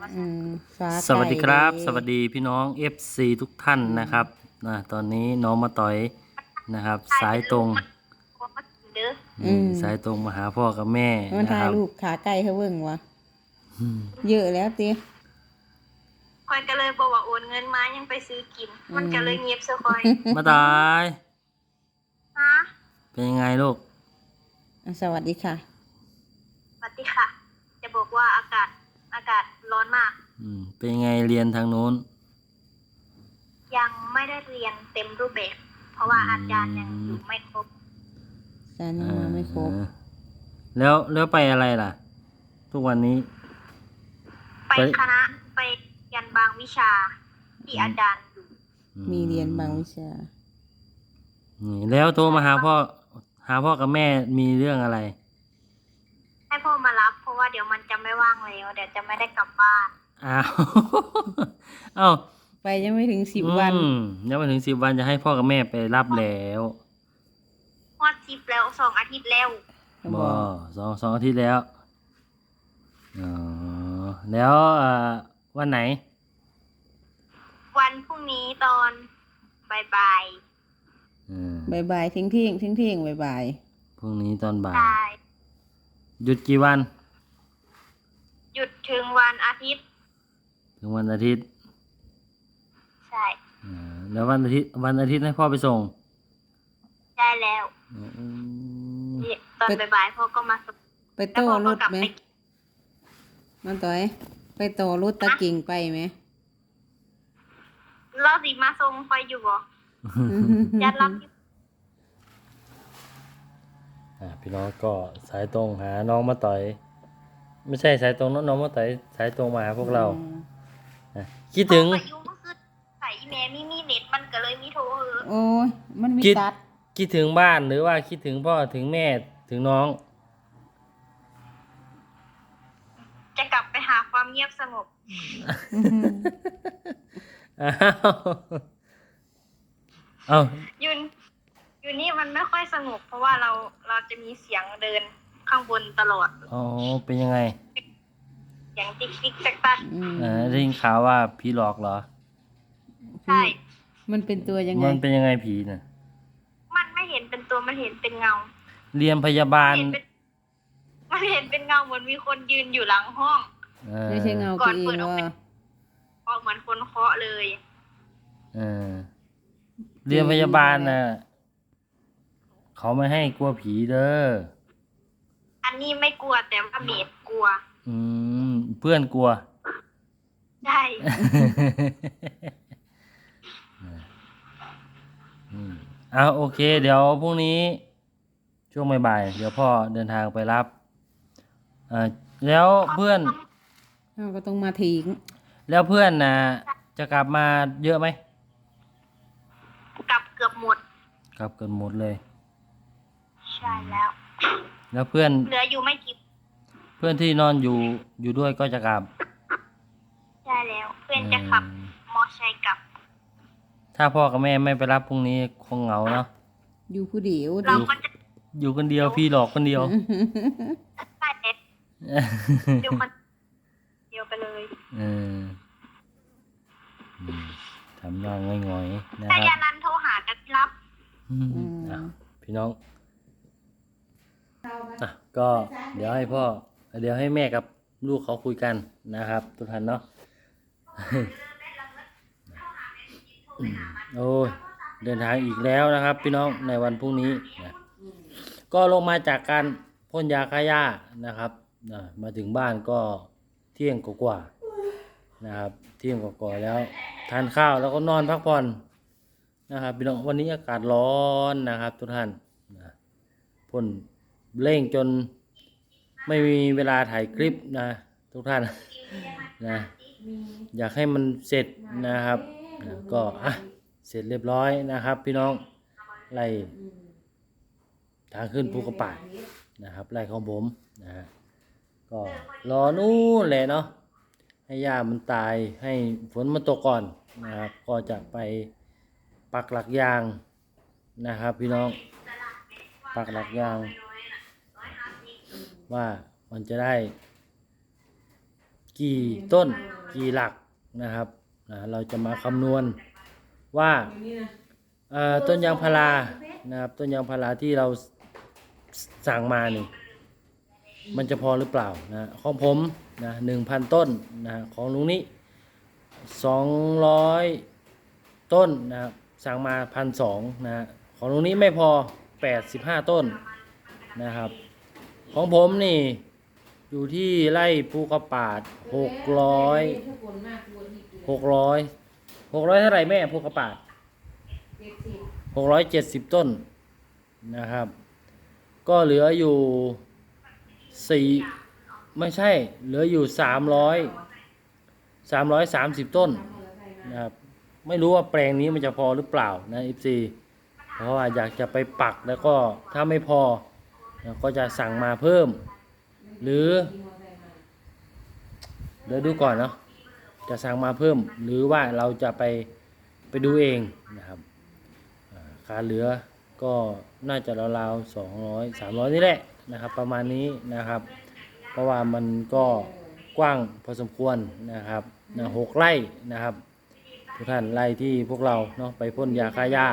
ว่าอืมฟ้าสวัสดีครับไก่สวัสดีพี่น้อง FC ทุกท่านนะครับนะตอนนี้น้องมาต่อยนะครับ สายตรงเพราะว่ากินเด้ออืมสายตรงมาหาพ่อกับแม่มันนะถ่าคยรับรูปขาไก่เขาเบิ่งวะเยอะแล้วติ คอยก็เลยบอกว่าโอนเงินมายังไปซื้อกิน มันก็เลยเงียบเสียคอย มาตายฮะเป็นยังไงลูกอะสวัสดีค่ะ สวัสดีค่ะ จะบอกว่าอากาศอากาศ ร้อนมาก อืม เป็นยังไงเรียนทางโน้น ยังไม่ได้เรียนเต็มรูปแบบ เพราะว่าอาจารย์ยังอยู่ไม่ครบจานยังมาไม่ครบ อ่าแล้วแล้วไปอะไรล่ะ ทุกวันนี้ ไปไป คณะไปเรียนบางวิชาที่อาจารย์อยู่อืมีเรียนบางวิชานี่แล้วโทรมาหาพ่อ หาพ่อกับแม่มีเรื่องอะไร ให้พ่อมารับเพ ราะว่าเดี๋ยวมันจะไม่ว่างแล้วเดี๋ยวจะไม่ได้กลับบ้านอ้าวเอ้าไปยังไม่ถึงสิบวันอืมยังไม่ถึงสิบวันจะให้พ่อกับแม่ไปรับแล้วฮอดซิปแล้วสองอาทิตย์แล้วบอสองสองอาทิตย์แล้วอ๋อแล้วเอ่อวันไหน วันพรุ่งนี้ตอนบ่ายอืมบายบายทิ้งเที่ยงทิ้งเที่ยงบายบายพรุ่งนี้ตอนบ่าๆยใช่หยุดกี่วัน หยุดถึงวันอาทิตย์ ถึงวันอาทิตย์ใช่อ่าแล้ววันอาทิตย์วันอาทิตย์ให้พ่อไปส่งได้แล้วอืมตอนบ่ายๆพ่อก็มาส่ง ไปแล้วโต้พ่อรก็ถกลับไหมไปมันต่อย ไปโต้รถตะกิ่งไปไหม เราสิมาส่งคอยอยู่บ่ยัดรับอยู่อ่าพี่น้องก็สายตรงหาน้องมาต่อย ไม่ใช่สายตรงน้องน้องมาต่อยสายตรงมาหาพวกเราอืมอะคิดถึงพ่อก็อยู่เมื่อคืนใส่อีเมลมีมีเน็ตมันก็เลยมีโทรเออโอ้ยมันมีคิด ตัดคิดถึงบ้านหรือว่าคิดถึงพ่อถึงแม่ถึงน้อง จะกลับไปหาความเงียบสงบอ้าวเอาอยุนอยู่นี่มันไม่ค่อยสงบ เพราะว่าเราเราจะมีเสียงเดิน ข้างบนตลอดอ๋อเป็นยังไงเสียงติ๊กติ๊กตักตักอืมอ่าได้ยินข่าวว่าผีหลอกเหรอ ใช่ มันเป็นตัวยังไงมันเป็นยังไงผีน่ะ มันไม่เห็นเป็นตัวมันเห็นเป็นเงาเรียนพยาบาลเห็นเป็นมันเห็นเป็นเงาเหมือนมีคนยืนอยู่หลังห้อง อ่าไม่ใช่เงาก่ตัอวนเอเปิงดออกว่าไปเพราะเหมือนคนเคาะเลย เออเรียนพยาบาลน่ะเขาไม่ให้กลัวผีเด้ออั นนี้ไม่กลัวแต่ว่าเมดกลัว อืม เพื่อนกลัว ใช่อืมเอาโอเค เดี๋ยวพรุ่งนี้ ช่วงบ่ายๆเดี๋ยวพ่อเดินทางไปรับอ่าแล้วเพื่อนเราก็ต้องมาทิ้งแล้วเพื่อนนะจะกลับมาเยอะไหมกลับเกือบหมด กลับกันหมดเลย ใช่แล้ว แล้วเพื่อนเหลืออยู่ไม่กี่เพื่อนที่นอนอยู่อยู่ด้วยก็จะกลับใช่แล้ว เพื่อนจะขับอืมมอไซค์กลับ ถ้าพ่อกับแม่ไม่ไปรับพรุ่งนี้คงเหงาเนาะอยู่ผู้เดียวเราดิก็จะอยู่คนเดียวพี่หลอกคนเดียวได้เด็ดอยู่คนเดียวไปเลยเอออืมทำนองง่อยๆนะถ้าคยารับนันโทรหาจะรับอืมอะพี่น้อง อะก็เดี๋ยวให้พ่อ เดี๋ยวให้แม่กับลูกเขาคุยกันนะครับ ทุกท่านเนาะโอ้ยเดินทางอีกแล้วนะครับ พี่น้องในวันพรุ่งนี้นะก็ลงมาจากการพ่นยาฆ่าหญ้านะครับนะมาถึงบ้านก็เที่ยงกว่าๆนะครับ เที่ยงกว่าๆแล้ว ทานข้าวแล้วก็นอนพักผ่อนนะครับพี่น้องวันนี้อากาศร้อนนะครับ ทุกท่านนะพ่น เร่งจนไม่มีเวลาถ่ายคลิปนะ ทุกท่านนะอยากให้มันเสร็จนะครับนะก็อะเสร็จเรียบร้อยนะครับ พี่น้องไล่ทางขึ้นภูกระป่ายนะครับไล่ของผมนะก็รอนู่นแหละเนาะให้หญ้ามันตายให้ฝนมันตกก่อนนะครับ ก็จะไปปักหลักยางนะครับ พี่น้องปักหลักยาง ว่ามันจะได้ กี่ต้นกี่หลักนะครับนะเราจะมาคำนวณว่าต้นยางพารานะครับ ต้นยางพาราที่เราสั่งมานี่มันจะพอหรือเปล่านะของผมนะหนึ่งพันต้นนะของลุงนี้สองร้อยต้นนะครับสั่งมาพันสองนะของลุงนี้ไม่พอแปดสิบห้าต้นนะครับ ของผมนี่ อยู่ที่ไร่ภูกระปาดหกร้อยหกร้อยหกร้อยเท่าไหร่แม่ภูกระปาดหกร้อยเจ็ดสิบต้นนะครับ ก็เหลืออยู่สี่ไม่ใช่ เหลืออยู่สามร้อยสามร้อยสามสิบต้นนะครับไม่รู้ว่าแปลงนี้มันจะพอหรือเปล่านะอีซีเพราะว่าอยากจะไปปักแล้วก็ถ้าไม่พอ ก็จะสั่งมาเพิ่ม หรือ เดี๋ยวดูก่อนเนาะจะสั่งมาเพิ่ม หรือว่าเราจะไปไปดูเองนะครับอ่าค่าเหลือก็น่าจะราวๆสองร้อยสามร้อยนี่แหละนะครับ ประมาณนี้นะครับ เพราะว่ามันก็กว้างพอสมควรนะครับนะหกไร่นะครับ ทุกท่านไล่ที่พวกเราเนาะไปพ่นยาฆ่าหญ้า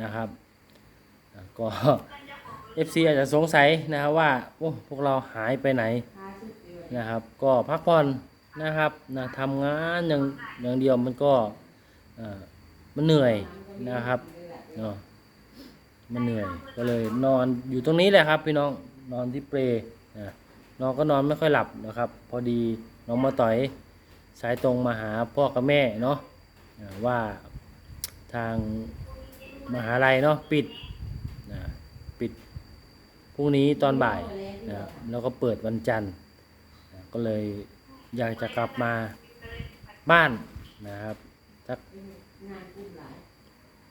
นะครับ ก็ FC อาจจะสงสัยนะครับว่าโอ้พวกเราหายไปไหนนะครับ ก็พักผ่อนนะครับนะทำงานอย่างอย่างเดียวมันก็มันเหนื่อยนะครับเนาะมันเหนื่อยก็เลยนอนอยู่ตรงนี้แหละครับ พี่น้องนอนที่เปลนะนอนก็นอนไม่ค่อยหลับนะครับ พอดีน้องมาต่อยสายตรงมาหาพ่อกับแม่เนาะว่าทางมหาลัยเนาะปิดนะปิด รุ่งนี้ตอนบ่ายนะครับแล้วก็เปิดวันจันทร์นะก็เลยอยากจะกลับมาบ้านนะครับสัก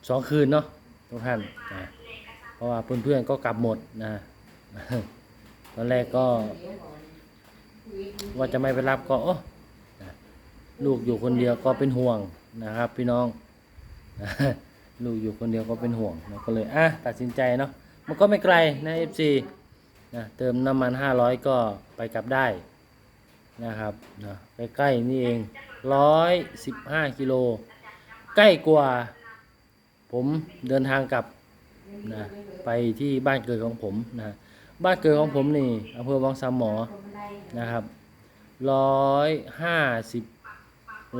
สองคืนเนาะทุกท่านนะเพราะว่าเพื่อนๆก็กลับหมดนะ ตอนแรกก็ว่าจะไม่ไปรับก็โอ้ลูกอยู่คนเดียวก็เป็นห่วงนะครับ พี่น้อง ลูกอยู่คนเดียวก็เป็นห่วงก็เลยอะตัดสินใจเนาะ มันก็ไม่ไกลนะ FC นะเติมน้ำมัน 500 ก็ไปกลับได้นะครับนะใกล้ๆนี่เอง 115 กิโล ใกล้กว่า ผมเดินทางกลับนะไปที่บ้านเกิดของผมนะบ้านเกิดของผมนี่อำเภอวังสามหมอนะครับร้อยห้าสิบ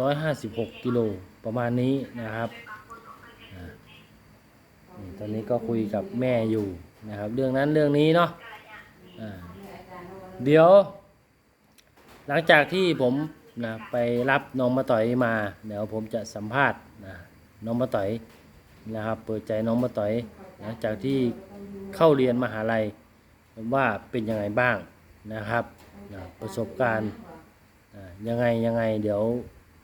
ร้อยห้าสิบหกกิโลประมาณนี้นะครับ ตอนนี้ก็คุยกับแม่อยู่นะครับ เรื่องนั้นเรื่องนี้เนาะเดี๋ยว หลังจากที่ผมนะไปรับน้องมาต่อยมาเดี๋ยวผมจะสัมภาษณ์นะน้องมาต่อยนะครับ เปิดใจน้องมาต่อยหลังจากที่เข้าเรียนมหาลัยว่าเป็นยังไงบ้างนะครับนะประสบการณ์ยังไงยังไงเดี๋ยว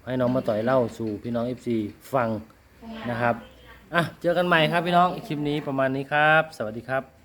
ให้น้องมาต่อยเล่าสู่พี่น้อง FC ฟังนะครับ อะเจอกันใหม่ครับพี่น้องคลิปนี้ประมาณนี้ครับ สวัสดีครับ